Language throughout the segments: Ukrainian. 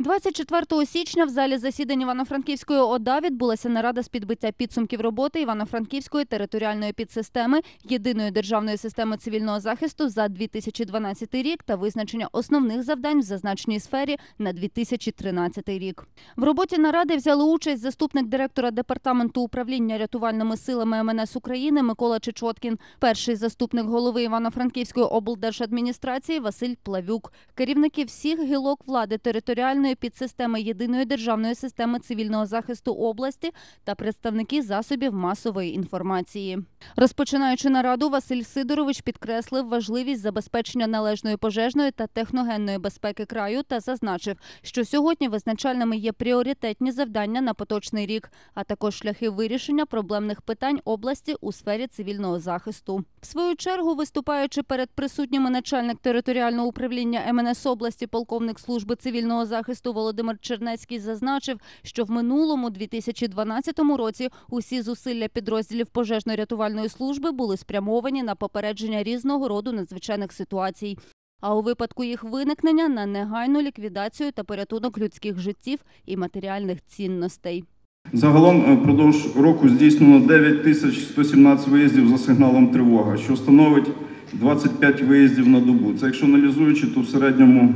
24 січня в залі засідань Івано-Франківської ОДА відбулася нарада з підбиття підсумків роботи Івано-Франківської територіальної підсистеми єдиної державної системи цивільного захисту за 2012 рік та визначення основних завдань в зазначеній сфері на 2013 рік. В роботі наради взяли участь заступник директора департаменту управління рятувальними силами МНС України Микола Чечоткін, перший заступник голови Івано-Франківської облдержадміністрації Василь Плавюк, керівники всіх гілок влади територіальної підсистеми єдиної державної системи цивільного захисту області та представники засобів масової інформації. Розпочинаючи нараду, Василь Сидорович підкреслив важливість забезпечення належної пожежної та техногенної безпеки краю та зазначив, що сьогодні визначальними є пріоритетні завдання на поточний рік, а також шляхи вирішення проблемних питань області у сфері цивільного захисту. В свою чергу, виступаючи перед присутніми начальник територіального управління МНС області, полковник служби цивільного захисту Володимир Чернецький зазначив, що в минулому 2012 році усі зусилля підрозділів пожежно-рятувальної служби були спрямовані на попередження різного роду надзвичайних ситуацій. А у випадку їх виникнення на негайну ліквідацію та порятунок людських життів і матеріальних цінностей. Загалом е, впродовж року здійснено 9 тисяч 117 виїздів за сигналом тривога, що становить 25 виїздів на добу. Це якщо аналізуючи, то в середньому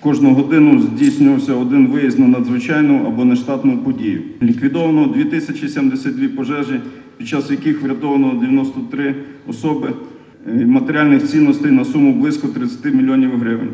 кожну годину здійснювався один виїзд на надзвичайну або нештатну подію. Ліквідовано 2072 пожежі, під час яких врятовано 93 особи е, матеріальних цінностей на суму близько 30 мільйонів гривень.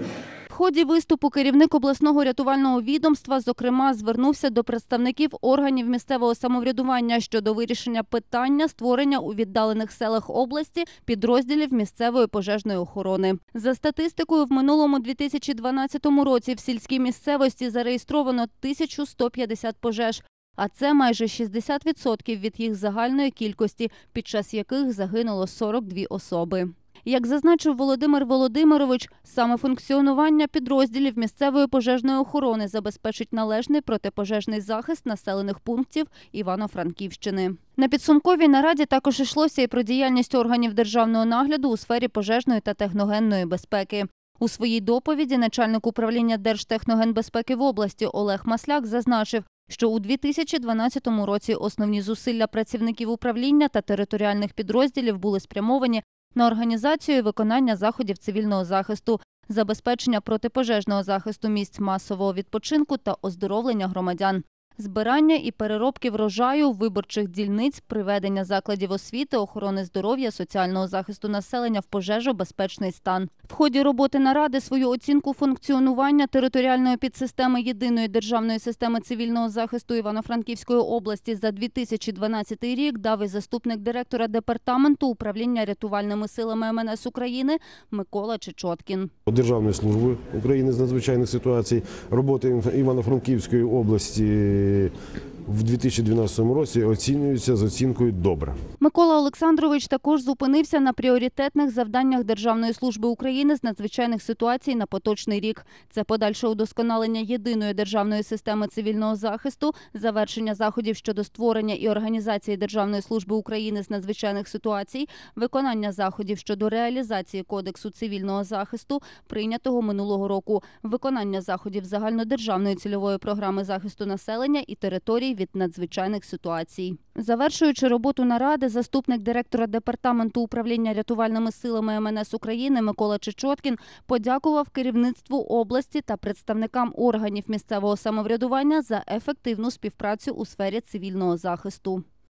Ході виступу керівник обласного рятувального відомства, зокрема, звернувся до представників органів місцевого самоврядування щодо вирішення питання створення у віддалених селах області підрозділів місцевої пожежної охорони. За статистикою, в минулому 2012 році в сільській місцевості зареєстровано 1150 пожеж. А це майже 60% від їх загальної кількості, під час яких загинуло 42 особи. Як зазначив Володимир Володимирович, саме функціонування підрозділів місцевої пожежної охорони забезпечить належний протипожежний захист населених пунктів Івано-Франківщини. На підсумковій нараді також йшлося і про діяльність органів державного нагляду у сфері пожежної та техногенної безпеки. У своїй доповіді начальник управління Держтехногенбезпеки в області Олег Масляк зазначив, що у 2012 році основні зусилля працівників управління та територіальних підрозділів були спрямовані на організацію виконання заходів цивільного захисту, забезпечення протипожежного захисту місць масового відпочинку та оздоровлення громадян. Збирання і переробки врожаю, виборчих дільниць, приведення закладів освіти, охорони здоров'я, соціального захисту населення в пожежобезпечний стан. В ході роботи наради свою оцінку функціонування територіальної підсистеми єдиної державної системи цивільного захисту Івано-Франківської області за 2012 рік дав і заступник директора департаменту управління рятувальними силами МНС України Микола Чечоткін. Державної служби України з надзвичайних ситуацій, роботи Івано-Франківської області え в 2012 році оцінюються з оцінкою добре. Микола Олександрович також зупинився на пріоритетних завданнях Державної служби України з надзвичайних ситуацій на поточний рік. Це подальше удосконалення єдиної державної системи цивільного захисту, завершення заходів щодо створення і організації Державної служби України з надзвичайних ситуацій, виконання заходів щодо реалізації кодексу цивільного захисту, прийнятого минулого року, виконання заходів загальнодержавної цільової програми захисту населення і територій від надзвичайних ситуацій. Завершуючи роботу наради, заступник директора департаменту управління рятувальними силами МНС України Микола Чечоткін подякував керівництву області та представникам органів місцевого самоврядування за ефективну співпрацю у сфері цивільного захисту.